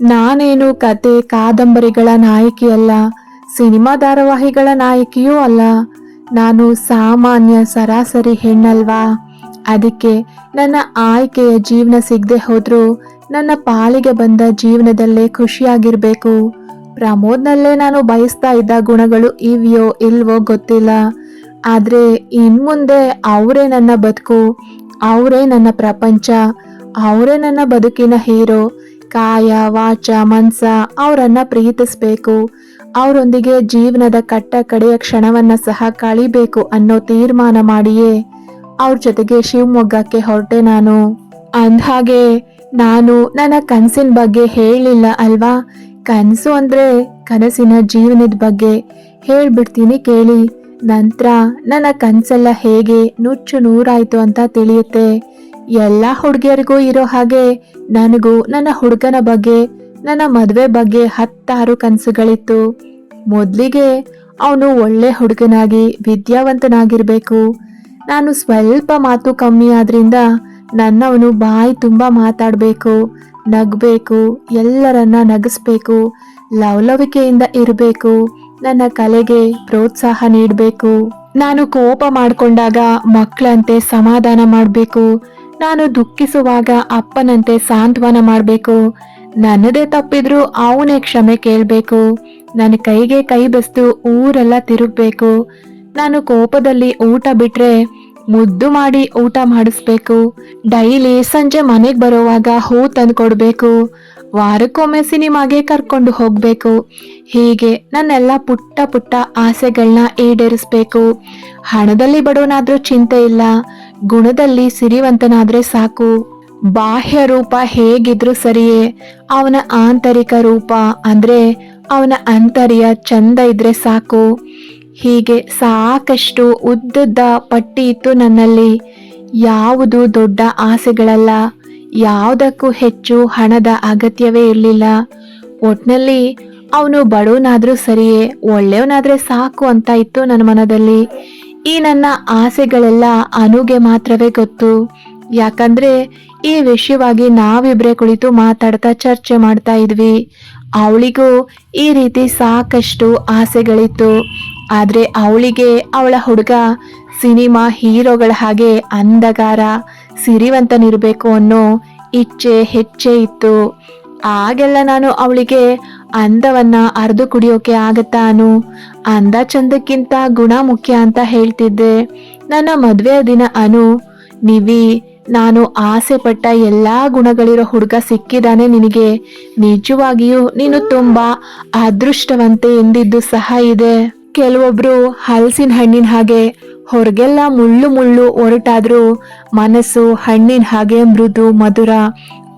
ನಾನೇನು ಕತೆ, ಕಾದಂಬರಿಗಳ ನಾಯಕಿಯಲ್ಲ ಸಿನಿಮಾ ಧಾರಾವಾಹಿಗಳ ನಾಯಕಿಯೂ ಅಲ್ಲ. ನಾನು ಸಾಮಾನ್ಯ ಸರಾಸರಿ ಹೆಣ್ಣಲ್ವಾ? ಅದಕ್ಕೆ ನನ್ನ ಆಯ್ಕೆಯ ಜೀವನ ಸಿಗದೆ ಹೋದ್ರು ನನ್ನ ಪಾಲಿಗೆ ಬಂದ ಜೀವನದಲ್ಲೇ ಖುಷಿಯಾಗಿರಬೇಕು. ಪ್ರಮೋದ್ನಲ್ಲೇ ನಾನು ಬಯಸ್ತಾ ಇದ್ದ ಗುಣಗಳು ಇವೆಯೋ ಇಲ್ವೋ ಗೊತ್ತಿಲ್ಲ. ಆದ್ರೆ ಇನ್ಮುಂದೆ ಅವರೇ ನನ್ನ ಬದುಕು, ಅವರೇ ನನ್ನ ಪ್ರಪಂಚ, ಅವರೇ ನನ್ನ ಬದುಕಿನ ಹೀರೋ ಕಾಯ, ವಾಚ, ಮನ್ಸ ಅವರನ್ನ ಪ್ರೀತಿಸಬೇಕು. ಅವರೊಂದಿಗೆ ಜೀವನದ ಕಟ್ಟ ಕಡೆಯ ಕ್ಷಣವನ್ನ ಸಹ ಕಳಿಬೇಕು ಅನ್ನೋ ತೀರ್ಮಾನ ಮಾಡಿಯೇ ಅವ್ರ ಜೊತೆಗೆ ಶಿವಮೊಗ್ಗಕ್ಕೆ ಹೊರಟೆ ನಾನು. ಅಂದ್ಹಾಗೆ, ನಾನು ನನ್ನ ಕನಸಿನ ಬಗ್ಗೆ ಹೇಳಿಲ್ಲ ಅಲ್ವಾ? ಕನಸು ಅಂದ್ರೆ ಕನಸಿನ ಜೀವನದ ಬಗ್ಗೆ. ಹೇಳ್ಬಿಡ್ತೀನಿ ಕೇಳಿ. ನಂತರ ನನ್ನ ಕನಸೆಲ್ಲ ಹೇಗೆ ನುಚ್ಚು ನೂರಾಯ್ತು ಅಂತ ತಿಳಿಯುತ್ತೆ. ಎಲ್ಲ ಹುಡುಗಿಯರಿಗೂ ಇರೋ ಹಾಗೆ ನನಗೂ ನನ್ನ ಹುಡುಗನ ಬಗ್ಗೆ, ನನ್ನ ಮದುವೆ ಬಗ್ಗೆ ಹತ್ತಾರು ಕನಸುಗಳಿತ್ತು. ಮೊದಲಿಗೆ ಅವನು ಒಳ್ಳೆ ಹುಡುಗನಾಗಿ ವಿದ್ಯಾವಂತನಾಗಿರ್ಬೇಕು. ನಾನು ಸ್ವಲ್ಪ ಮಾತು ಕಮ್ಮಿ ಆದ್ರಿಂದ ನನ್ನವನು ಬಾಯಿ ತುಂಬ ಮಾತಾಡಬೇಕು, ನಗಬೇಕು, ಎಲ್ಲರನ್ನ ನಗಿಸ್ಬೇಕು, ಲವಲವಿಕೆಯಿಂದ ಇರಬೇಕು, ನನ್ನ ಕಲೆಗೆ ಪ್ರೋತ್ಸಾಹ ನೀಡಬೇಕು. ನಾನು ಕೋಪ ಮಾಡಿಕೊಂಡಾಗ ಮಕ್ಕಳಂತೆ ಸಮಾಧಾನ ಮಾಡಬೇಕು. ನಾನು ದುಃಖಿಸುವಾಗ ಅಪ್ಪನಂತೆ ಸಾಂತ್ವನ ಮಾಡಬೇಕು. ನನ್ನದೇ ತಪ್ಪಿದ್ರು ಅವನೇ ಕ್ಷಮೆ ಕೇಳಬೇಕು. ನನ್ನ ಕೈಗೆ ಕೈ ಬೆಸ್ತು ಊರೆಲ್ಲ ತಿರುಗಬೇಕು. ನಾನು ಕೋಪದಲ್ಲಿ ಊಟ ಬಿಟ್ರೆ ಮುದ್ದು ಮಾಡಿ ಊಟ ಮಾಡಿಸ್ಬೇಕು. ಡೈಲಿ ಸಂಜೆ ಮನೆಗೆ ಬರೋವಾಗ ಹೂ ತಂದು ಕೊಡಬೇಕು ವಾರಕ್ಕೊಮ್ಮೆ ಸಿನಿಮಾಗೆ ಕರ್ಕೊಂಡು ಹೋಗಬೇಕು. ಹೀಗೆ ನನ್ನೆಲ್ಲ ಪುಟ್ಟ ಪುಟ್ಟ ಆಸೆಗಳನ್ನ ಈಡೇರಿಸ್ಬೇಕು. ಹಣದಲ್ಲಿ ಬಡವನಾದರೂ ಚಿಂತೆ ಇಲ್ಲ. ಗುಣದಲ್ಲಿ ಸಿರಿವಂತನಾದ್ರೆ ಸಾಕು. ಬಾಹ್ಯ ರೂಪ ಹೇಗಿದ್ರು ಸರಿಯೇ. ಅವನ ಆಂತರಿಕ ರೂಪ ಅಂದ್ರೆ ಅವನ ಅಂತರ್ಯ ಚಂದ ಇದ್ರೆ ಸಾಕು. ಹೀಗೆ ಸಾಕಷ್ಟು ಉದ್ದದ ಪಟ್ಟಿ ಇತ್ತು ನನ್ನಲ್ಲಿ. ಯಾವುದು ದೊಡ್ಡ ಆಸೆಗಳಲ್ಲ. ಯಾವುದಕ್ಕೂ ಹೆಚ್ಚು ಹಣದ ಅಗತ್ಯವೇ ಇರಲಿಲ್ಲ. ಒಟ್ನಲ್ಲಿ ಅವನು ಬಡವನಾದ್ರೂ ಸರಿಯೇ, ಒಳ್ಳೆಯವನಾದ್ರೆ ಸಾಕು ಅಂತ ಇತ್ತು ನನ್ನ ಮನದಲ್ಲಿ. ಈ ನನ್ನ ಆಸೆಗಳೆಲ್ಲ ಅನುಗೆ ಮಾತ್ರವೇ ಗೊತ್ತು. ಯಾಕಂದ್ರೆ ಈ ವಿಷಯವಾಗಿ ನಾವಿಬ್ರೇ ಕುಳಿತು ಮಾತಾಡ್ತಾ ಚರ್ಚೆ ಮಾಡ್ತಾ ಇದ್ವಿ. ಅವಳಿಗೂ ಈ ರೀತಿ ಸಾಕಷ್ಟು ಆಸೆಗಳಿತ್ತು. ಆದ್ರೆ ಅವಳಿಗೆ ಅವಳ ಹುಡುಗ ಸಿನಿಮಾ ಹೀರೋಗಳ ಹಾಗೆ ಅಂದಗಾರ ಸಿರಿವಂತನಿರ್ಬೇಕು ಅನ್ನೋ ಇಚ್ಛೆ ಹೆಚ್ಚೆ ಇತ್ತು. ಆಗೆಲ್ಲ ನಾನು ಅವಳಿಗೆ ಅಂದವನ್ನ ಅರ್ದು ಕುಡಿಯೋಕೆ ಆಗತ್ತಾ ಅನು? ಅಂದ ಚಂದಕ್ಕಿಂತ ಗುಣ ಮುಖ್ಯ ಅಂತ ಹೇಳ್ತಿದ್ದೆ. ನನ್ನ ಮದುವೆಯ ದಿನ ಅನು, ನಿವಿ, ನಾನು ಆಸೆ ಪಟ್ಟ ಎಲ್ಲಾ ಗುಣಗಳಿರೋ ಹುಡುಗ ಸಿಕ್ಕಿದಾನೆ ನಿನಗೆ. ನಿಜವಾಗಿಯೂ ನೀನು ತುಂಬಾ ಅದೃಷ್ಟವಂತೆ ಎಂದಿದ್ದು ಸಹ ಇದೆ. ಕೆಲವೊಬ್ರು ಹಲಸಿನ ಹಣ್ಣಿನ ಹಾಗೆ, ಹೊರಗೆಲ್ಲ ಮುಳ್ಳು ಮುಳ್ಳು ಹೊರಟಾದ್ರೂ ಮನಸ್ಸು ಹಣ್ಣಿನ ಹಾಗೆ ಮೃದು, ಮಧುರ.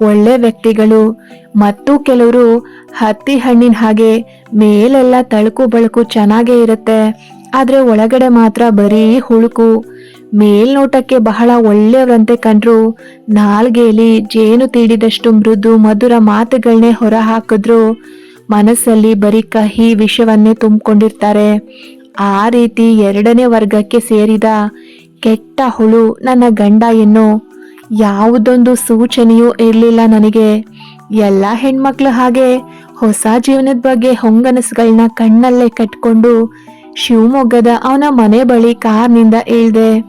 ಒಳ್ಳೆ ವ್ಯಕ್ತಿಗಳು ಮತ್ತು ಕೆಲವರು ಹತ್ತಿ ಹಣ್ಣಿನ ಹಾಗೆ ಮೇಲೆಲ್ಲ ತಳುಕು ಬಳಕು ಚೆನ್ನಾಗೇ ಇರುತ್ತೆ. ಆದರೆ ಒಳಗಡೆ ಮಾತ್ರ ಬರೀ ಹುಳುಕು. ಮೇಲ್ನೋಟಕ್ಕೆ ಬಹಳ ಒಳ್ಳೆಯವರಂತೆ ಕಂಡ್ರು. ನಾಲ್ಗೆಯಲ್ಲಿ ಜೇನು ತೀಡಿದಷ್ಟು ಮೃದು ಮಧುರ ಮಾತುಗಳನ್ನೇ ಹೊರ ಹಾಕಿದ್ರು ಮನಸ್ಸಲ್ಲಿ ಬರೀ ಕಹಿ ವಿಷವನ್ನೇ ತುಂಬಿಕೊಂಡಿರ್ತಾರೆ. ಆ ರೀತಿ ಎರಡನೇ ವರ್ಗಕ್ಕೆ ಸೇರಿದ ಕೆಟ್ಟ ಹುಳು ನನ್ನ ಗಂಡ ಎನ್ನೋ ಯಾವುದೊಂದು ಸೂಚನೆಯೂ ಇರಲಿಲ್ಲ ನನಗೆ. ಎಲ್ಲ ಹೆಣ್ಮಕ್ಳು ಹಾಗೆ ಹೊಸ ಜೀವನದ ಬಗ್ಗೆ ಹೊಂಗನಸುಗಳನ್ನ ಕಣ್ಣಲ್ಲೇ ಕಟ್ಕೊಂಡು ಶಿವಮೊಗ್ಗದ ಅವನ ಮನೆ ಬಳಿ ಕಾರ್ನಿಂದ ಇಳ್ದೆ.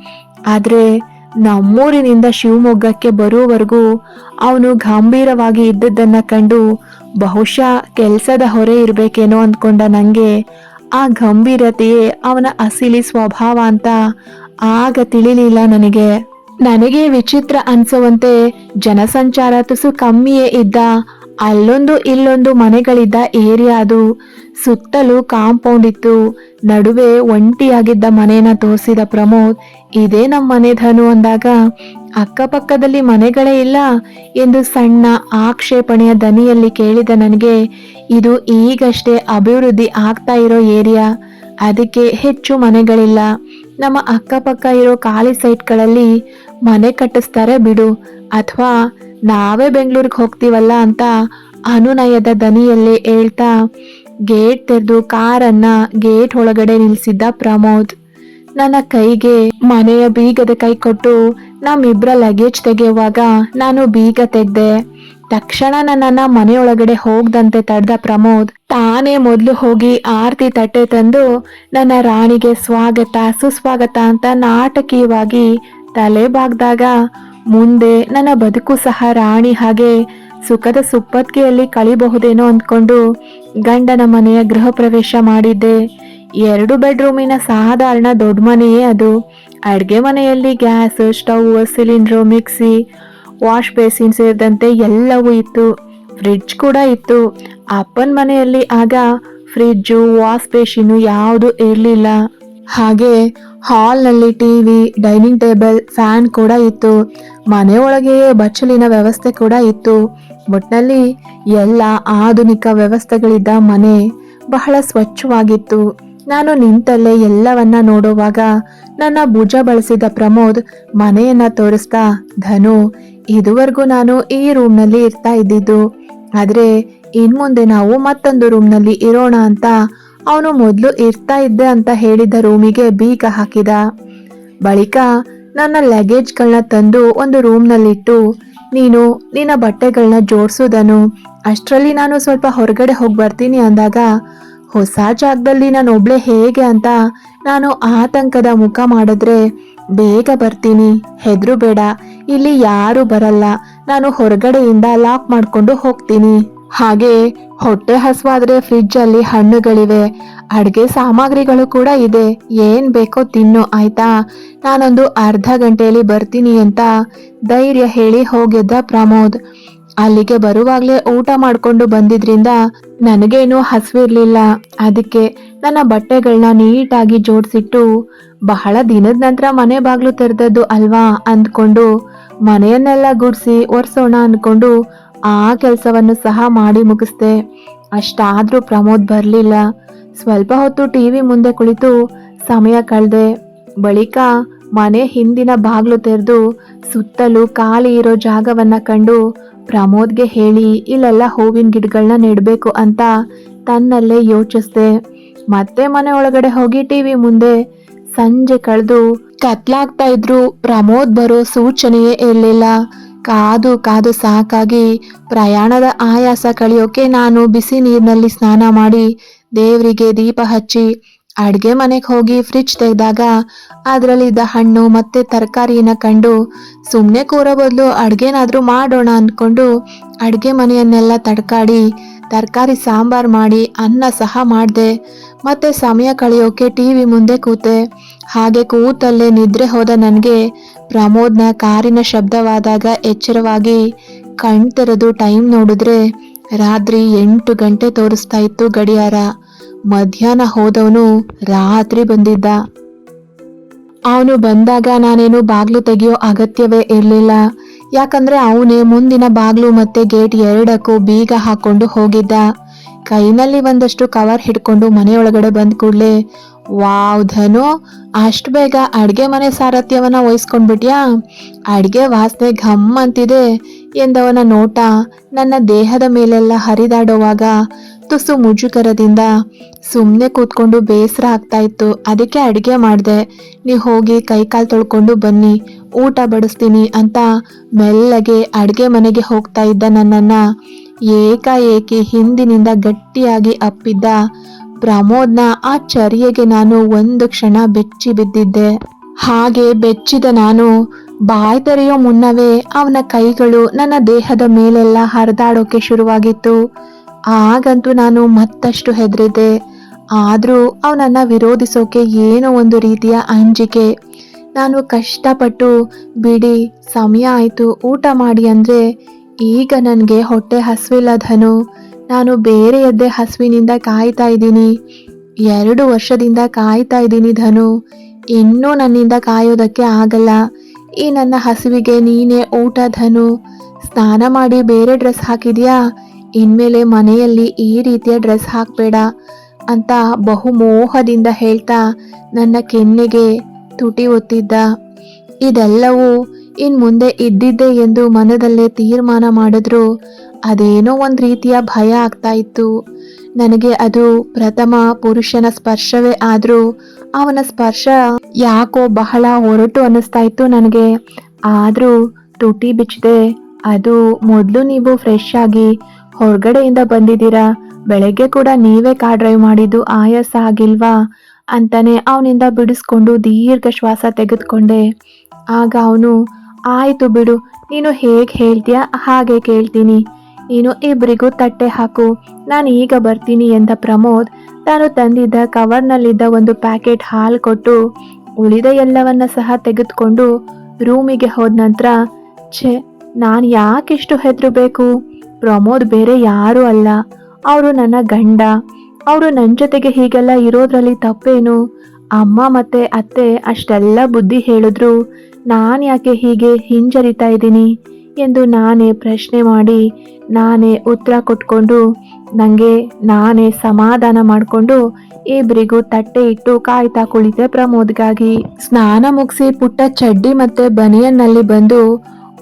ಆದ್ರೆ ನಮ್ಮೂರಿನಿಂದ ಶಿವಮೊಗ್ಗಕ್ಕೆ ಬರುವವರೆಗೂ ಅವನು ಗಂಭೀರವಾಗಿ ಇದ್ದದ್ದನ್ನು ಕಂಡು ಬಹುಶಃ ಕೆಲಸದ ಹೊರೆ ಇರಬೇಕೇನೋ ಅಂದ್ಕೊಂಡ ನನಗೆ ಆ ಗಂಭೀರತೆಯೇ ಅವನ ಅಸಿಲಿ ಸ್ವಭಾವ ಅಂತ ಆಗ ತಿಳಿಲಿಲ್ಲ ನನಗೆ. ನನಗೆ ವಿಚಿತ್ರ ಅನ್ಸುವಂತೆ ಜನಸಂಚಾರ ತುಸು ಕಮ್ಮಿಯೇ ಇದ್ದ. ಅಲ್ಲೊಂದು ಇಲ್ಲೊಂದು ಮನೆಗಳಿದ್ದ ಏರಿಯಾ ಅದು. ಸುತ್ತಲೂ ಕಾಂಪೌಂಡ್ ಇತ್ತು. ನಡುವೆ ಒಂಟಿಯಾಗಿದ್ದ ಮನೆಯನ್ನ ತೋರಿಸಿದ ಪ್ರಮೋದ್, ಇದೇ ನಮ್ಮ ಮನೆ ಧನು ಅಂದಾಗ, ಅಕ್ಕಪಕ್ಕದಲ್ಲಿ ಮನೆಗಳೇ ಇಲ್ಲ ಎಂದು ಸಣ್ಣ ಆಕ್ಷೇಪಣೆಯ ದನಿಯಲ್ಲಿ ಕೇಳಿದ ನನಗೆ, ಇದು ಈಗಷ್ಟೇ ಅಭಿವೃದ್ಧಿ ಆಗ್ತಾ ಇರೋ ಏರಿಯಾ. ಅದಕ್ಕೆ ಹೆಚ್ಚು ಮನೆಗಳಿಲ್ಲ. ನಮ್ಮ ಅಕ್ಕಪಕ್ಕ ಇರೋ ಖಾಲಿ ಸೈಟ್ಗಳಲ್ಲಿ ಮನೆ ಕಟ್ಟಿಸ್ತಾರೆ ಬಿಡು. ಅಥವಾ ನಾವೇ ಬೆಂಗಳೂರಿಗೆ ಹೋಗ್ತೀವಲ್ಲ ಅಂತ ಅನುನಯದ ದನಿಯಲ್ಲೇ ಹೇಳ್ತಾ ಗೇಟ್ ತೆರೆದು ಕಾರನ್ನ ಗೇಟ್ ಒಳಗಡೆ ನಿಲ್ಲಿಸಿದ್ದ ಪ್ರಮೋದ್. ನನ್ನ ಕೈಗೆ ಮನೆಯ ಬೀಗದ ಕೈ ಕೊಟ್ಟು ನಮ್ಮಿಬ್ಬರ ಲಗೇಜ್ ತೆಗೆಯುವಾಗ ನಾನು ಬೀಗ ತೆಗ್ದೆ. ತಕ್ಷಣ ನನ್ನನ್ನ ಮನೆಯೊಳಗಡೆ ಹೋಗದಂತೆ ತಡೆದ ಪ್ರಮೋದ್ ತಾನೇ ಮೊದಲು ಹೋಗಿ ಆರತಿ ತಟ್ಟೆ ತಂದು ನನ್ನ ರಾಣಿಗೆ ಸ್ವಾಗತ, ಸುಸ್ವಾಗತ ಅಂತ ನಾಟಕೀಯವಾಗಿ ತಲೆ ಬಾಗ್ದಾಗ ಮುಂದೆ ನನ್ನ ಬದುಕು ಸಹ ರಾಣಿ ಹಾಗೆ ಸುಖದ ಸುಪ್ಪತ್ತಿಗೆಯಲ್ಲಿ ಕಳಿಬಹುದೇನೋ ಅಂದ್ಕೊಂಡು ಗಂಡನ ಮನೆಯ ಗೃಹ ಪ್ರವೇಶ ಮಾಡಿದ್ದೆ. ಎರಡು ಬೆಡ್ರೂಮಿನ ಸಾಧಾರಣ ದೊಡ್ಡ ಮನೆಯೇ ಅದು. ಅಡುಗೆ ಮನೆಯಲ್ಲಿ gas, stove, cylinder, mixie wash basin ಸೇರಿದಂತೆ ಎಲ್ಲವೂ ಇತ್ತು. ಫ್ರಿಡ್ಜ್ ಕೂಡ ಇತ್ತು. ಅಪ್ಪನ ಮನೆಯಲ್ಲಿ ಆಗ ಫ್ರಿಡ್ಜು ವಾಶ್ ಬೇಸಿನು ಯಾವುದು ಇರಲಿಲ್ಲ. ಹಾಗೆ ಹಾಲ್ನಲ್ಲಿ ಟಿವಿ, ಡೈನಿಂಗ್ ಟೇಬಲ್, ಫ್ಯಾನ್ ಕೂಡ ಇತ್ತು. ಮನೆಯೊಳಗೆಯೇ ಬಚ್ಚಲಿನ ವ್ಯವಸ್ಥೆ ಕೂಡ ಇತ್ತು. ಒಟ್ಟಿನಲ್ಲಿ ಎಲ್ಲ ಆಧುನಿಕ ವ್ಯವಸ್ಥೆಗಳಿದ್ದ ಮನೆ ಬಹಳ ಸ್ವಚ್ಛವಾಗಿತ್ತು. ನಾನು ನಿಂತಲ್ಲೇ ಎಲ್ಲವನ್ನ ನೋಡುವಾಗ ನನ್ನ ಭುಜ ಬಳಸಿದ ಪ್ರಮೋದ್ ಮನೆಯನ್ನ ತೋರಿಸ್ತಾ, ಧನು ಇದುವರೆಗೂ ನಾನು ಈ ರೂಮ್ನಲ್ಲಿ ಇರ್ತಾ ಇದ್ದಿದ್ದು, ಆದರೆ ಇನ್ಮುಂದೆ ನಾವು ಮತ್ತೊಂದು ರೂಮ್ನಲ್ಲಿ ಇರೋಣ ಅಂತ ಅವನು ಮೊದಲು ಇರ್ತಾ ಇದ್ದೆ ಅಂತ ಹೇಳಿದ ರೂಮಿಗೆ ಬೀಗ ಹಾಕಿದ. ಬಳಿಕ ನನ್ನ ಲಗೇಜ್ಗಳನ್ನ ತಂದು ಒಂದು ರೂಮ್ನಲ್ಲಿಟ್ಟು, ನೀನು ನಿನ್ನ ಬಟ್ಟೆಗಳನ್ನ ಜೋಡಿಸೋದನು ಅಷ್ಟರಲ್ಲಿ ನಾನು ಸ್ವಲ್ಪ ಹೊರಗಡೆ ಹೋಗಿ ಬರ್ತೀನಿ ಅಂದಾಗ, ಹೊಸ ಜಾಗದಲ್ಲಿ ನಾನು ಒಬ್ಳೆ ಹೇಗೆ ಅಂತ ನಾನು ಆತಂಕದ ಮುಖ ಮಾಡಿದ್ರೆ ಬೇಗ ಬರ್ತೀನಿ. ಹೆದ್ರು ಬೇಡ. ಇಲ್ಲಿ ಯಾರು ಬರಲ್ಲ. ನಾನು ಹೊರಗಡೆಯಿಂದ ಲಾಕ್ ಮಾಡ್ಕೊಂಡು ಹೋಗ್ತೀನಿ. ಹಾಗೆ ಹೊಟ್ಟೆ ಹಸುವಾದ್ರೆ ಫ್ರಿಡ್ಜ್ ಅಲ್ಲಿ ಹಣ್ಣುಗಳಿವೆ. ಅಡುಗೆ ಸಾಮಗ್ರಿಗಳು ಕೂಡ ಇದೆ. ಏನ್ ಬೇಕೋ ತಿನ್ನು, ಆಯ್ತಾ? ನಾನೊಂದು ಅರ್ಧ ಗಂಟೆಯಲ್ಲಿ ಬರ್ತೀನಿ ಅಂತ ಧೈರ್ಯ ಹೇಳಿ ಹೋಗಿದ್ದ ಪ್ರಮೋದ್. ಅಲ್ಲಿಗೆ ಬರುವಾಗ್ಲೇ ಊಟ ಮಾಡ್ಕೊಂಡು ಬಂದಿದ್ರಿಂದ ನನಗೇನು ಹಸಿವಿರ್ಲಿಲ್ಲ. ಅದಕ್ಕೆ ನನ್ನ ಬಟ್ಟೆಗಳನ್ನ ನೀಟಾಗಿ ಜೋಡಿಸಿಟ್ಟು ಬಹಳ ದಿನದ ನಂತರ ಮನೆ ಬಾಗ್ಲು ತೆರೆದದ್ದು ಅಲ್ವಾ ಅಂದ್ಕೊಂಡು ಮನೆಯನ್ನೆಲ್ಲ ಗುಡಿಸಿ ಒರೆಸೋಣ ಅಂದ್ಕೊಂಡು ಆ ಕೆಲಸವನ್ನು ಸಹ ಮಾಡಿ ಮುಗಿಸ್ದೆ. ಅಷ್ಟಾದರೂ ಪ್ರಮೋದ್ ಬರಲಿಲ್ಲ. ಸ್ವಲ್ಪ ಹೊತ್ತು ಟಿವಿ ಮುಂದೆ ಕುಳಿತು ಸಮಯ ಕಳೆದೆ. ಬಳಿಕ ಮನೆ ಹಿಂದಿನ ಬಾಗ್ಲು ತೆರೆದು ಸುತ್ತಲೂ ಖಾಲಿ ಇರೋ ಜಾಗವನ್ನ ಕಂಡು ಪ್ರಮೋದ್ಗೆ ಹೇಳಿ, ಇಲ್ಲೆಲ್ಲ ಹೂವಿನ ಗಿಡಗಳನ್ನ ನೆಡಬೇಕು ಅಂತ ತನ್ನಲ್ಲೇ ಯೋಚಿಸ್ದೆ. ಮತ್ತೆ ಮನೆ ಒಳಗಡೆ ಹೋಗಿ ಟಿವಿ ಮುಂದೆ ಸಂಜೆ ಕಳೆದು ಕತ್ಲಾಗ್ತಾ ಇದ್ರು, ಪ್ರಮೋದ್ ಬರೋ ಸೂಚನೆಯೇ ಇರಲಿಲ್ಲ. ಕಾದು ಕಾದು ಸಾಕಾಗಿ ಪ್ರಯಾಣದ ಆಯಾಸ ಕಳೆಯೋಕೆ ನಾನು ಬಿಸಿ ನೀರಿನಲ್ಲಿ ಸ್ನಾನ ಮಾಡಿ ದೇವರಿಗೆ ದೀಪ ಹಚ್ಚಿ ಅಡುಗೆ ಮನೆಗೆ ಹೋಗಿ ಫ್ರಿಜ್ ತೆಗೆದಾಗ ಅದರಲ್ಲಿದ್ದ ಹಣ್ಣು ಮತ್ತೆ ತರಕಾರಿನ ಕಂಡು ಸುಮ್ಮನೆ ಕೂರೋ ಬದಲು ಅಡುಗೆನಾದರೂ ಮಾಡೋಣ ಅಂದ್ಕೊಂಡು ಅಡುಗೆ ಮನೆಯನ್ನೆಲ್ಲ ತಡ್ಕಾಡಿ ತರಕಾರಿ ಸಾಂಬಾರ್ ಮಾಡಿ ಅನ್ನ ಸಹ ಮಾಡಿದೆ, ಮತ್ತೆ ಸಮಯ ಕಳೆಯೋಕೆ ಟಿವಿ ಮುಂದೆ ಕೂತೆ. ಹಾಗೆ ಕೂತಲ್ಲೇ ನಿದ್ರೆ ಹೋದ ನನಗೆ ಪ್ರಮೋದ್ನ ಕಾರಿನ ಶಬ್ದವಾದಾಗ ಎಚ್ಚರವಾಗಿ, ಕಣ್ ತೆರೆದು ಟೈಮ್ ನೋಡಿದ್ರೆ ರಾತ್ರಿ ಎಂಟು ಗಂಟೆ ತೋರಿಸ್ತಾ ಇತ್ತು ಗಡಿಯಾರ. ಮಧ್ಯಾಹ್ನ ಹೋದವನು ರಾತ್ರಿ ಬಂದಿದ್ದ. ಅವನು ಬಂದಾಗ ನಾನೇನು ಬಾಗ್ಲು ತೆಗೆಯೋ ಅಗತ್ಯವೇ ಇರಲಿಲ್ಲ. ಯಾಕಂದ್ರೆ ಅವನೇ ಮುಂದಿನ ಬಾಗ್ಲು ಮತ್ತೆ ಗೇಟ್ ಎರಡಕ್ಕೂ ಬೀಗ ಹಾಕೊಂಡು ಹೋಗಿದ್ದ. ಕೈನಲ್ಲಿ ಒಂದಷ್ಟು ಕವರ್ ಹಿಡ್ಕೊಂಡು ಮನೆಯೊಳಗಡೆ ಬಂದ ಕೂಡ್ಲೆ, ವಾವ್ ಧನು, ಅಷ್ಟು ಬೇಗ ಅಡ್ಗೆ ಮನೆ ಸಾರಥ್ಯವನ್ನ ವಹಿಸ್ಕೊಂಡ್ಬಿಟ್ಯಾ? ಅಡ್ಗೆ ವಾಸನೆ ಘಮ್ ಅಂತಿದೆ, ಎಂದವನ ನೋಟ ನನ್ನ ದೇಹದ ಮೇಲೆಲ್ಲ ಹರಿದಾಡುವಾಗ ತುಸು ಮುಜುಗರದಿಂದ ಸುಮ್ಮನೆ ಕೂತ್ಕೊಂಡು ಬೇಸರ ಆಗ್ತಾ ಇತ್ತು. ಅದಕ್ಕೆ ಅಡುಗೆ ಮಾಡಿದೆ. ನೀವು ಹೋಗಿ ಕೈಕಾಲು ತೊಳ್ಕೊಂಡು ಬನ್ನಿ. ಊಟ ಬಡಿಸ್ತೀನಿ ಅಂತ ಮೆಲ್ಲಗೆ ಅಡುಗೆ ಮನೆಗೆ ಹೋಗ್ತಾ ಇದ್ದ ನನ್ನನ್ನ. ಏಕಾಏಕಿ ಹಿಂದಿನಿಂದ ಗಟ್ಟಿಯಾಗಿ ಅಪ್ಪಿದ್ದ ಪ್ರಮೋದ್ನ ಆ ಚರಿಯೆಗೆ ನಾನು ಒಂದು ಕ್ಷಣ ಬೆಚ್ಚಿ ಬಿದ್ದಿದ್ದೆ. ಹಾಗೆ ಬೆಚ್ಚಿದ ನಾನು, ಬಾಯ್ ತೆರೆಯೋ ಮುನ್ನವೇ ಅವನ ಕೈಗಳು ನನ್ನ ದೇಹದ ಮೇಲೆಲ್ಲ ಹರಿದಾಡೋಕೆ ಶುರುವಾಗಿತ್ತು. ಆಗಂತೂ ನಾನು ಮತ್ತಷ್ಟು ಹೆದರಿದ್ದೆ. ಆದರೂ ಅವನನ್ನು ವಿರೋಧಿಸೋಕೆ ಏನೋ ಒಂದು ರೀತಿಯ ಅಂಜಿಕೆ. ನಾನು ಕಷ್ಟಪಟ್ಟು, ಬಿಡಿ, ಸಮಯ ಆಯಿತು, ಊಟ ಮಾಡಿ ಅಂದರೆ ಈಗ ನನಗೆ ಹೊಟ್ಟೆ ಹಸಿವಿಲ್ಲ ಧನು. ನಾನು ಬೇರೆಯದ್ದೇ ಹಸುವಿನಿಂದ ಕಾಯ್ತಾ ಇದ್ದೀನಿ. ಎರಡು ವರ್ಷದಿಂದ ಕಾಯ್ತಾ ಇದ್ದೀನಿ ಧನು. ಇನ್ನೂ ನನ್ನಿಂದ ಕಾಯೋದಕ್ಕೆ ಆಗಲ್ಲ. ಈ ನನ್ನ ಹಸುವಿಗೆ ನೀನೇ ಊಟ ಧನು. ಸ್ನಾನ ಮಾಡಿ ಬೇರೆ ಡ್ರೆಸ್ ಹಾಕಿದ್ಯಾ? ಇನ್ಮೇಲೆ ಮನೆಯಲ್ಲಿ ಈ ರೀತಿಯ ಡ್ರೆಸ್ ಹಾಕಬೇಡ ಅಂತ ಬಹು ಮೋಹದಿಂದ ಹೇಳ್ತಾ ನನ್ನ ಕೆನ್ನೆಗೆ ತುಟಿ ಒತ್ತಿದ್ದ. ಇದೆಲ್ಲವೂ ಇನ್ ಮುಂದೆ ಇದ್ದಿದ್ದೆ ಎಂದು ಮನದಲ್ಲೇ ತೀರ್ಮಾನ ಮಾಡಿದ್ರು. ಅದೇನೋ ಒಂದು ರೀತಿಯ ಭಯ ಆಗ್ತಾ ಇತ್ತು. ನನಗೆ ಅದು ಪ್ರಥಮ ಪುರುಷನ ಸ್ಪರ್ಶವೇ ಆದರೂ ಅವನ ಸ್ಪರ್ಶ ಯಾಕೋ ಬಹಳ ಹೊರಟು ಅನ್ನಿಸ್ತಾ ಇತ್ತು ನನಗೆ. ಆದರೂ ತುಟಿ ಬಿಚ್ಚದೆ. ಅದು ಮೊದಲು ನೀವು ಫ್ರೆಶ್ ಆಗಿ ಹೊರಗಡೆಯಿಂದ ಬಂದಿದ್ದೀರಾ? ಬೆಳಗ್ಗೆ ಕೂಡ ನೀವೇ ಕಾರ್ ಡ್ರೈವ್ ಮಾಡಿದ್ದು ಆಯಾಸ ಆಗಿಲ್ವಾ? ಅಂತಾನೆ ಅವನಿಂದ ಬಿಡಿಸ್ಕೊಂಡು ದೀರ್ಘ ಶ್ವಾಸ ತೆಗೆದುಕೊಂಡೆ. ಆಗ ಅವನು, ಆಯ್ತು ಬಿಡು, ನೀನು ಹೇಗೆ ಹೇಳ್ತೀಯ ಹಾಗೆ ಕೇಳ್ತೀನಿ. ನೀನು ಇಬ್ಬರಿಗೂ ತಟ್ಟೆ ಹಾಕು. ನಾನು ಈಗ ಬರ್ತೀನಿ ಎಂದ ಪ್ರಮೋದ್ ತಾನು ತಂದಿದ್ದ ಕವರ್ನಲ್ಲಿದ್ದ ಒಂದು ಪ್ಯಾಕೆಟ್ ಹಾಲು ಕೊಟ್ಟು ಉಳಿದ ಎಲ್ಲವನ್ನ ಸಹ ತೆಗೆದುಕೊಂಡು ರೂಮಿಗೆ ಹೋದ ನಂತರ, ಛೇ, ನಾನು ಯಾಕಿಷ್ಟು ಹೆದರಬೇಕು? ಪ್ರಮೋದ್ ಬೇರೆ ಯಾರೂ ಅಲ್ಲ. ಅವರು ನನ್ನ ಗಂಡ. ಅವರು ನನ್ನ ಜೊತೆಗೆ ಹೀಗೆಲ್ಲ ಇರೋದ್ರಲ್ಲಿ ತಪ್ಪೇನು? ಅಮ್ಮ ಮತ್ತೆ ಅತ್ತೆ ಅಷ್ಟೆಲ್ಲ ಬುದ್ಧಿ ಹೇಳಿದ್ರು. ನಾನು ಯಾಕೆ ಹೀಗೆ ಹಿಂಜರಿತಾ ಇದ್ದೀನಿ? ಎಂದು ನಾನೇ ಪ್ರಶ್ನೆ ಮಾಡಿ ನಾನೇ ಉತ್ತರ ಕೊಟ್ಕೊಂಡು ನನಗೆ ನಾನೇ ಸಮಾಧಾನ ಮಾಡಿಕೊಂಡು ಇಬ್ಬರಿಗೂ ತಟ್ಟೆ ಇಟ್ಟು ಕಾಯ್ತಾ ಕುಳಿತೆ ಪ್ರಮೋದ್ಗಾಗಿ. ಸ್ನಾನ ಮುಗಿಸಿ ಪುಟ್ಟ ಚಡ್ಡಿ ಮತ್ತೆ ಬನಿಯನ್ನಲ್ಲಿ ಬಂದು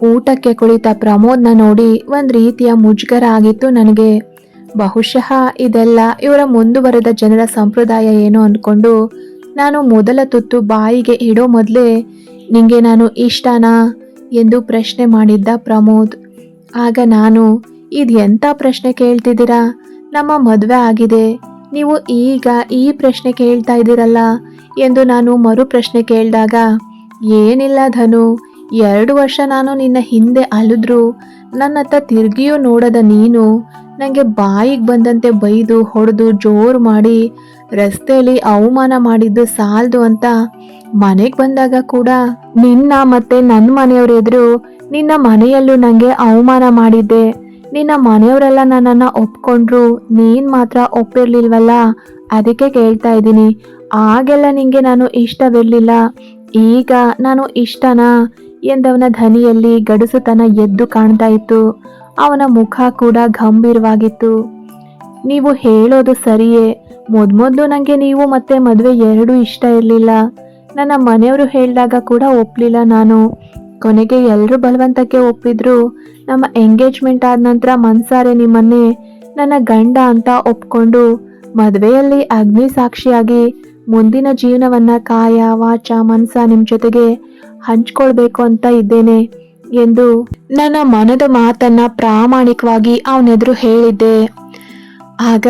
ಊಟಕ್ಕೆ ಕುಳಿತ ಪ್ರಮೋದ್ನ ನೋಡಿ ಒಂದು ರೀತಿಯ ಮುಜುಗರ ಆಗಿತ್ತು ನನಗೆ. ಬಹುಶಃ ಇದೆಲ್ಲ ಇವರ ಮುಂದುವರೆದ ಜನರ ಸಂಪ್ರದಾಯ ಏನು ಅಂದ್ಕೊಂಡು ನಾನು ಮೊದಲ ತುತ್ತು ಬಾಯಿಗೆ ಇಡೋ ಮೊದಲೇ, ನಿಂಗೆ ನಾನು ಇಷ್ಟನಾ? ಎಂದು ಪ್ರಶ್ನೆ ಮಾಡಿದ್ದ ಪ್ರಮೋದ್. ಆಗ ನಾನು, ಇದು ಎಂಥ ಪ್ರಶ್ನೆ ಕೇಳ್ತಿದ್ದೀರಾ? ನಮ್ಮ ಮದುವೆ ಆಗಿದೆ. ನೀವು ಈಗ ಈ ಪ್ರಶ್ನೆ ಕೇಳ್ತಾ ಇದ್ದೀರಲ್ಲ? ಎಂದು ನಾನು ಮರು ಪ್ರಶ್ನೆ ಕೇಳಿದಾಗ, ಏನಿಲ್ಲ ಧನು ಎರಡು ವರ್ಷ ನಾನು ನಿನ್ನ ಹಿಂದೆ ಅಲಿದ್ರು. ನನ್ನತ್ತ ತಿರುಗಿಯೂ ನೋಡದ ನೀನು. ನನಗೆ ಬಾಯಿಗೆ ಬಂದಂತೆ ಬೈದು, ಹೊಡೆದು, ಜೋರು ಮಾಡಿ ರಸ್ತೆಯಲ್ಲಿ ಅವಮಾನ ಮಾಡಿದ್ದು ಸಾಲದು ಅಂತ ಮನೆಗೆ ಬಂದಾಗ ಕೂಡ ನಿನ್ನ ಮತ್ತೆ ನನ್ನ ಮನೆಯವ್ರ ಎದುರು ನಿನ್ನ ಮನೆಯಲ್ಲೂ ನನಗೆ ಅವಮಾನ ಮಾಡಿದ್ದೆ. ನಿನ್ನ ಮನೆಯವರೆಲ್ಲ ನನ್ನನ್ನು ಒಪ್ಕೊಂಡ್ರು. ನೀನು ಮಾತ್ರ ಒಪ್ಪಿರ್ಲಿಲ್ವಲ್ಲ? ಅದಕ್ಕೆ ಕೇಳ್ತಾ ಇದ್ದೀನಿ. ಆಗೆಲ್ಲ ನಿನಗೆ ನಾನು ಇಷ್ಟವಿರಲಿಲ್ಲ. ಈಗ ನಾನು ಇಷ್ಟನಾ? ಎಂದವನ ಧ್ವನಿಯಲ್ಲಿ ಗಡುಸುತನ ಎದ್ದು ಕಾಣ್ತಾ ಇತ್ತು. ಅವನ ಮುಖ ಕೂಡ ಗಂಭೀರವಾಗಿತ್ತು. ನೀವು ಹೇಳೋದು ಸರಿಯೇ. ಮೊದ್ಮೊದ್ಲು ನನಗೆ ನೀವು ಮತ್ತೆ ಮದುವೆ ಎರಡೂ ಇಷ್ಟ ಇರಲಿಲ್ಲ. ನನ್ನ ಮನೆಯವರು ಹೇಳಿದಾಗ ಕೂಡ ಒಪ್ಪಲಿಲ್ಲ ನಾನು. ಕೊನೆಗೆ ಎಲ್ಲರೂ ಬಲವಂತಕ್ಕೆ ಒಪ್ಪಿದ್ರು. ನಮ್ಮ ಎಂಗೇಜ್ಮೆಂಟ್ ಆದ ನಂತರ ಮನ್ಸಾರೆ ನಿಮ್ಮನ್ನೇ, ನನ್ನ ಗಂಡ ಅಂತ ಒಪ್ಕೊಂಡು ಮದುವೆಯಲ್ಲಿ ಅಗ್ನಿ ಸಾಕ್ಷಿಯಾಗಿ ಮುಂದಿನ ಜೀವನವನ್ನ ಕಾಯ ವಾಚ ಮನ್ಸ ನಿಮ್ಮ ಜೊತೆಗೆ ಹಂಚ್ಕೊಳ್ಬೇಕು ಅಂತ ಇದ್ದೇನೆ ಎಂದು ನನ್ನ ಮನದ ಮಾತನ್ನ ಪ್ರಾಮಾಣಿಕವಾಗಿ ಅವನೆದುರು ಹೇಳಿದ್ದೆ. ಆಗ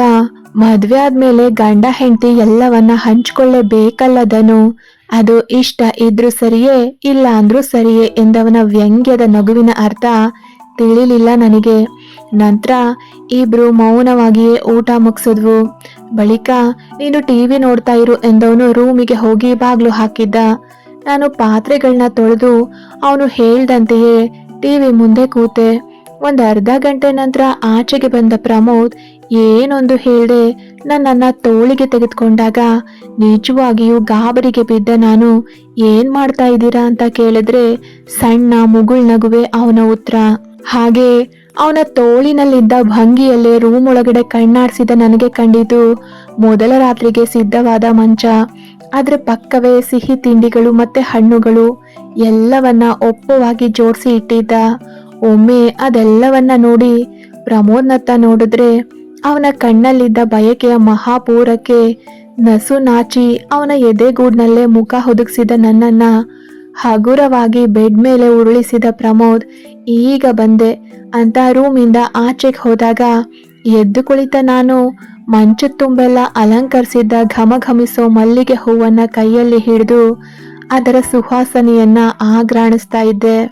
ಮದುವೆ ಆದ್ಮೇಲೆ ಗಂಡ ಹೆಂಡತಿ ಎಲ್ಲವನ್ನ ಹಂಚ್ಕೊಳ್ಳೇಬೇಕಲ್ಲದನು. ಅದು ಇಷ್ಟ ಇದ್ರೂ ಸರಿಯೇ ಇಲ್ಲ ಅಂದ್ರೂ ಸರಿಯೇ ಎಂದವನ ವ್ಯಂಗ್ಯದ ನಗುವಿನ ಅರ್ಥ ತಿಳಿಲಿಲ್ಲ ನನಗೆ. ನಂತರ ಇಬ್ರು ಮೌನವಾಗಿಯೇ ಊಟ ಮುಗಿಸಿದ್ವು. ಬಳಿಕ, ನೀನು ಟಿವಿ ನೋಡ್ತಾ ಇರು ಎಂದವನು ರೂಮಿಗೆ ಹೋಗಿ ಬಾಗ್ಲು ಹಾಕಿದ್ದ. ನಾನು ಪಾತ್ರೆಗಳನ್ನ ತೊಳೆದು ಅವನು ಹೇಳ್ದಂತೆಯೇ ಟಿವಿ ಮುಂದೆ ಕೂತೆ. ಒಂದು ಅರ್ಧ ಗಂಟೆ ನಂತರ ಆಚೆಗೆ ಬಂದ ಪ್ರಮೋದ್ ಏನೊಂದು ಹೇಳದೆ ನನ್ನನ್ನ ತೋಳಿಗೆ ತೆಗೆದುಕೊಂಡಾಗ ನಿಜವಾಗಿಯೂ ಗಾಬರಿಗೆ ಬಿದ್ದ ನಾನು ಏನ್ ಮಾಡ್ತಾ ಇದ್ದೀರಾ ಅಂತ ಕೇಳಿದ್ರೆ ಸಣ್ಣ ಮುಗುಳ್ ನಗುವೆ ಅವನ ಉತ್ತರ ಹಾಗೆ ಅವನ ತೋಳಿನಲ್ಲಿದ್ದ ಭಂಗಿಯಲ್ಲೇ ರೂಮ್ ಒಳಗಡೆ ಕಣ್ಣಾಡಿಸಿದ ನನಗೆ ಕಂಡಿತು. ಮೊದಲ ರಾತ್ರಿಗೆ ಸಿದ್ಧವಾದ ಮಂಚ. ಅದ್ರ ಪಕ್ಕವೇ ಸಿಹಿ ತಿಂಡಿಗಳು ಮತ್ತೆ ಹಣ್ಣುಗಳು ಎಲ್ಲವನ್ನ ಒಪ್ಪವಾಗಿ ಜೋಡಿಸಿ ಇಟ್ಟಿದ್ದ. ಒಮ್ಮೆ ಅದೆಲ್ಲವನ್ನ ನೋಡಿ ಪ್ರಮೋದ್ನತ್ತ ನೋಡಿದ್ರೆ ಅವನ ಕಣ್ಣಲ್ಲಿದ್ದ ಬಯಕೆಯ ಮಹಾಪೂರಕ್ಕೆ ನಸು ನಾಚಿ ಅವನ ಎದೆಗೂಡ್ನಲ್ಲೇ ಮುಖ ಹುದುಗಿಸಿದ ನನ್ನನ್ನ ಹಗುರವಾಗಿ ಬೆಡ್ ಮೇಲೆ ಉರುಳಿಸಿದ ಪ್ರಮೋದ್, ಈಗ ಬಂದೆ ಅಂತ ರೂಮಿಂದ ಆಚೆಗೆ ಹೋದಾಗ ಎದ್ದು ಕುಳಿತ ನಾನು ಮಂಚ ತುಂಬೆಲ್ಲ ಅಲಂಕರಿಸಿದ್ದ ಘಮಘಮಿಸೋ ಮಲ್ಲಿಗೆ ಹೂವನ್ನ ಕೈಯಲ್ಲಿ ಹಿಡಿದು ಅದರ ಸುವಾಸನೆಯನ್ನ ಆಗ್ರಾಣಿಸ್ತಾ ಇದ್ದೆ.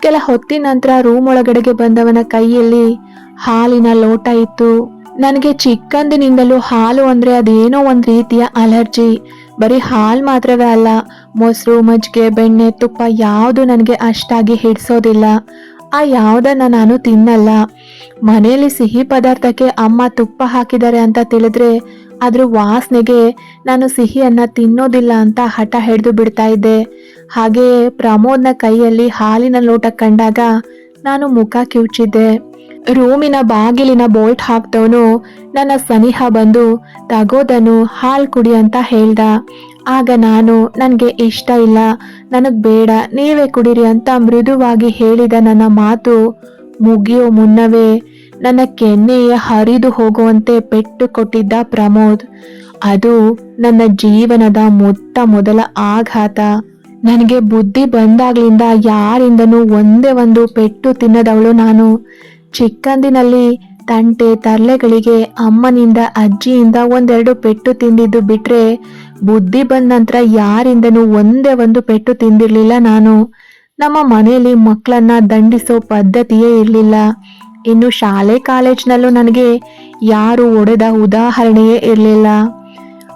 ಕೆಲ ಹೊತ್ತಿನ ನಂತರ ರೂಮ್ ಒಳಗಡೆಗೆ ಬಂದವನ ಕೈಯಲ್ಲಿ ಹಾಲಿನ ಲೋಟ ಇತ್ತು. ನನಗೆ ಚಿಕ್ಕಂದಿನಿಂದಲೂ ಹಾಲು ಅಂದ್ರೆ ಅದೇನೋ ಒಂದು ರೀತಿಯ ಅಲರ್ಜಿ. ಬರೀ ಹಾಲು ಮಾತ್ರವೇ ಅಲ್ಲ, ಮೊಸರು, ಮಜ್ಜಿಗೆ, ಬೆಣ್ಣೆ, ತುಪ್ಪ ಯಾವುದು ನನಗೆ ಅಷ್ಟಾಗಿ ಹಿಡಿಸೋದಿಲ್ಲ. ಆ ಯಾವುದನ್ನ ನಾನು ತಿನ್ನಲ್ಲ. ಮನೆಯಲ್ಲಿ ಸಿಹಿ ಪದಾರ್ಥಕ್ಕೆ ಅಮ್ಮ ತುಪ್ಪ ಹಾಕಿದ್ದಾರೆ ಅಂತ ತಿಳಿದ್ರೆ ಅದ್ರ ವಾಸನೆಗೆ ನಾನು ಸಿಹಿಯನ್ನ ತಿನ್ನೋದಿಲ್ಲ ಅಂತ ಹಠ ಹಿಡಿದು ಬಿಡ್ತಾ ಇದ್ದೆ. ಹಾಗೆಯೇ ಪ್ರಮೋದ್ನ ಕೈಯಲ್ಲಿ ಹಾಲಿನ ಲೋಟ ಕಂಡಾಗ ನಾನು ಮುಖ ಕಿವುಚಿದ್ದೆ. ರೂಮಿನ ಬಾಗಿಲಿನ ಬೋಲ್ಟ್ ಹಾಕ್ದವನು ನನ್ನ ಸನಿಹ ಬಂದು, ತಗೋದನು, ಹಾಲ್ ಕುಡಿ ಅಂತ ಹೇಳ್ದ. ಆಗ ನಾನು, ನನಗೆ ಇಷ್ಟ ಇಲ್ಲ, ನನಗೆ ಬೇಡ, ನೀವೇ ಕುಡಿರಿ ಅಂತ ಮೃದುವಾಗಿ ಹೇಳಿದ ನನ್ನ ಮಾತು ಮುಗಿಯೋ ಮುನ್ನವೇ ನನ್ನ ಕೆನ್ನೆಯ ಹರಿದು ಹೋಗುವಂತೆ ಪೆಟ್ಟು ಕೊಟ್ಟಿದ್ದ ಪ್ರಮೋದ್. ಅದು ನನ್ನ ಜೀವನದ ಮೊತ್ತ ಮೊದಲ ಆಘಾತ. ನನಗೆ ಬುದ್ಧಿ ಬಂದಾಗ್ಲಿಂದ ಯಾರಿಂದನೂ ಒಂದೇ ಒಂದು ಪೆಟ್ಟು ತಿನ್ನದವಳು ನಾನು. ಚಿಕ್ಕಂದಿನಲ್ಲಿ ತಂಟೆ ತರ್ಲೆಗಳಿಗೆ ಅಮ್ಮನಿಂದ ಅಜ್ಜಿಯಿಂದ ಒಂದೆರಡು ಪೆಟ್ಟು ತಿಂದಿದ್ದು ಬಿಟ್ರೆ ಬುದ್ಧಿ ಬಂದ ನಂತರ ಯಾರಿಂದನೂ ಒಂದೇ ಒಂದು ಪೆಟ್ಟು ತಿಂದಿರಲಿಲ್ಲ ನಾನು. ನಮ್ಮ ಮನೆಯಲ್ಲಿ ಮಕ್ಕಳನ್ನ ದಂಡಿಸೋ ಪದ್ಧತಿಯೇ ಇರಲಿಲ್ಲ. ಇನ್ನು ಶಾಲೆ ಕಾಲೇಜ್ನಲ್ಲೂ ನನಗೆ ಯಾರು ಒಡೆದ ಉದಾಹರಣೆಯೇ ಇರಲಿಲ್ಲ.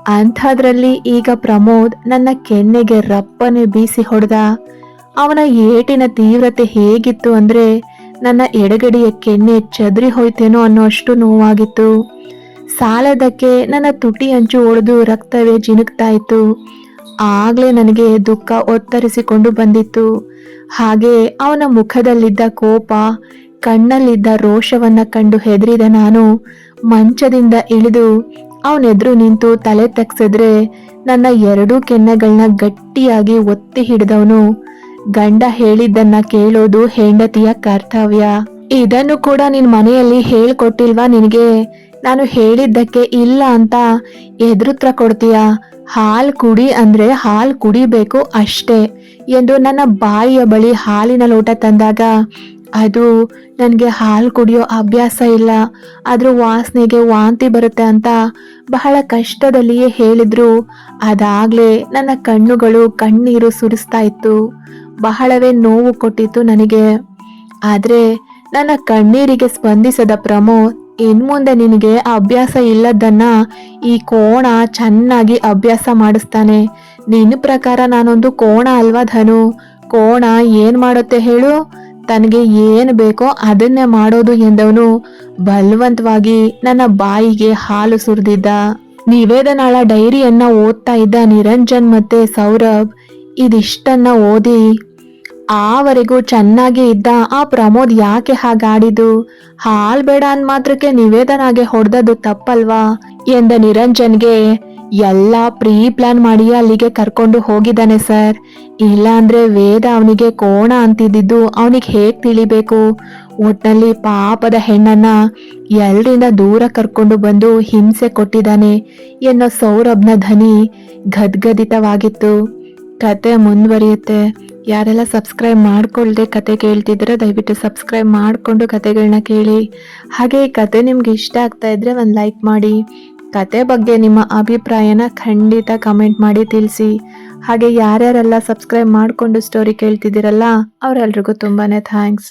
ಅಂಥದ್ರಲ್ಲಿ ಈಗ ಪ್ರಮೋದ್ ನನ್ನ ಕೆನ್ನೆಗೆ ರಪ್ಪನೆ ಬೀಸಿ ಹೊಡೆದ. ಅವನ ಏಟಿನ ತೀವ್ರತೆ ಹೇಗಿತ್ತು ಅಂದ್ರೆ ನನ್ನ ಎಡಗಡೆಯ ಕೆನ್ನೆ ಚದರಿ ಹೋಯ್ತೇನೋ ಅನ್ನೋ ಅಷ್ಟು ನೋವಾಗಿತ್ತು. ಸಾಲದಕ್ಕೆ ನನ್ನ ತುಟಿ ಅಂಚು ಒಡೆದು ರಕ್ತವೇ ಜಿನುಗ್ತಾ ಇತ್ತು. ಆಗ್ಲೇ ನನಗೆ ದುಃಖ ಒತ್ತರಿಸಿಕೊಂಡು ಬಂದಿತ್ತು. ಹಾಗೆ ಅವನ ಮುಖದಲ್ಲಿದ್ದ ಕೋಪ, ಕಣ್ಣಲ್ಲಿದ್ದ ರೋಷವನ್ನ ಕಂಡು ಹೆದರಿದ ನಾನು ಮಂಚದಿಂದ ಇಳಿದು ಅವನೆದುರು ನಿಂತು ತಲೆ ತಗ್ಸಿದ್ರೆ ನನ್ನ ಎರಡೂ ಕೆನ್ನೆಗಳನ್ನ ಗಟ್ಟಿಯಾಗಿ ಒತ್ತಿ ಹಿಡಿದವನು. ಗಂಡ ಹೇಳಿದ್ದನ್ನ ಕೇಳೋದು ಹೆಂಡತಿಯ ಕರ್ತವ್ಯ. ಇದನ್ನು ಕೂಡ ನಿನ್ ಮನೆಯಲ್ಲಿ ಹೇಳ್ಕೊಟ್ಟಿಲ್ವಾ ನಿನಗೆ? ನಾನು ಹೇಳಿದ್ದಕ್ಕೆ ಇಲ್ಲ ಅಂತ ಎದುರುತ್ರ ಕೊಡ್ತೀಯ? ಹಾಲ್ ಕುಡಿ ಅಂದ್ರೆ ಹಾಲ್ ಕುಡಿಬೇಕು ಅಷ್ಟೇ ಎಂದು ನನ್ನ ಬಾಯಿಯ ಬಳಿ ಹಾಲಿನ ಲೋಟ ತಂದಾಗ, ಅದು ನನಗೆ ಹಾಲು ಕುಡಿಯೋ ಅಭ್ಯಾಸ ಇಲ್ಲ ಅದ್ರ ವಾಸನೆಗೆ ವಾಂತಿ ಬರುತ್ತೆ ಅಂತ ಬಹಳ ಕಷ್ಟದಲ್ಲಿಯೇ ಹೇಳಿದ್ರು. ಅದಾಗಲೇ ನನ್ನ ಕಣ್ಣುಗಳು ಕಣ್ಣೀರು ಸುರಿಸ್ತಾ ಇತ್ತು. ಬಹಳವೇ ನೋವು ಕೊಟ್ಟಿತ್ತು ನನಗೆ. ಆದ್ರೆ ನನ್ನ ಕಣ್ಣೀರಿಗೆ ಸ್ಪಂದಿಸದ ಪ್ರಮೋದ್ ಇನ್ಮುಂದೆ ನಿನಗೆ ಅಭ್ಯಾಸ ಇಲ್ಲದನ್ನ ಈ ಕೋಣ ಚೆನ್ನಾಗಿ ಅಭ್ಯಾಸ ಮಾಡಿಸ್ತಾನೆ. ನಿನ್ನ ಪ್ರಕಾರ ನಾನೊಂದು ಕೋಣ ಅಲ್ವಾ ಧನು? ಕೋಣ ಏನ್ ಮಾಡುತ್ತೆ ಹೇಳು? ತನಗೆ ಏನು ಬೇಕೋ ಅದನ್ನೇ ಮಾಡೋದು ಎಂದವನು ಬಲವಂತವಾಗಿ ನನ್ನ ಬಾಯಿಗೆ ಹಾಲು ಸುರಿದಿದ್ದ. ನಿವೇದನಾಳ ಡೈರಿಯನ್ನ ಓದ್ತಾ ಇದ್ದ ನಿರಂಜನ್ ಮತ್ತೆ ಸೌರಭ್ ಇದಿಷ್ಟನ್ನ ಓದಿ ಆವರೆಗೂ ಚೆನ್ನಾಗಿ ಇದ್ದ ಆ ಪ್ರಮೋದ್ ಯಾಕೆ ಹಾಗಾಡಿದು ಹಾಲ್ ಬೇಡ ಅಂದ್ ಮಾತ್ರಕ್ಕೆ ನಿವೇದನಾಗೆ ಹೊಡೆದದು ತಪ್ಪಲ್ವಾ? ಎಂದ ನಿರಂಜನ್ಗೆ, ಎಲ್ಲ ಪ್ರೀ ಪ್ಲಾನ್ ಮಾಡಿ ಅಲ್ಲಿಗೆ ಕರ್ಕೊಂಡು ಹೋಗಿದ್ದಾನೆ ಸರ್. ಇಲ್ಲ ಅಂದ್ರೆ ವೇದ ಅವನಿಗೆ ಕೋಣ ಅಂತಿದ್ದಿದ್ದು ಅವನಿಗೆ ಹೇಗ್ ತಿಳಿಬೇಕು? ಒಟ್ನಲ್ಲಿ ಪಾಪದ ಹೆಣ್ಣನ್ನ ಎಲ್ರಿಂದ ದೂರ ಕರ್ಕೊಂಡು ಬಂದು ಹಿಂಸೆ ಕೊಟ್ಟಿದ್ದಾನೆ ಎನ್ನೋ ಸೌರಭ್ನ ಧ್ವನಿ ಗದ್ಗದಿತವಾಗಿತ್ತು ಕತೆ ಮುಂದುವರಿಯುತ್ತೆ. ಯಾರೆಲ್ಲ ಸಬ್ಸ್ಕ್ರೈಬ್ ಮಾಡ್ಕೊಳ್ಳದೆ ಕತೆ ಕೇಳ್ತಿದ್ರೆ ದಯವಿಟ್ಟು ಸಬ್ಸ್ಕ್ರೈಬ್ ಮಾಡಿಕೊಂಡು ಕತೆಗಳನ್ನ ಕೇಳಿ. ಹಾಗೆ ಈ ಕತೆ ನಿಮ್ಗೆ ಇಷ್ಟ ಆಗ್ತಾ ಇದ್ರೆ ಒಂದು ಲೈಕ್ ಮಾಡಿ. ಕತೆ ಬಗ್ಗೆ ನಿಮ್ಮ ಅಭಿಪ್ರಾಯನ ಖಂಡಿತ ಕಮೆಂಟ್ ಮಾಡಿ ತಿಳಿಸಿ. ಹಾಗೆ ಯಾರ್ಯಾರೆಲ್ಲ ಸಬ್ಸ್ಕ್ರೈಬ್ ಮಾಡಿಕೊಂಡು ಸ್ಟೋರಿ ಕೇಳ್ತಿದ್ದೀರಲ್ಲ, ಅವರೆಲ್ರಿಗೂ ತುಂಬಾ ಥ್ಯಾಂಕ್ಸ್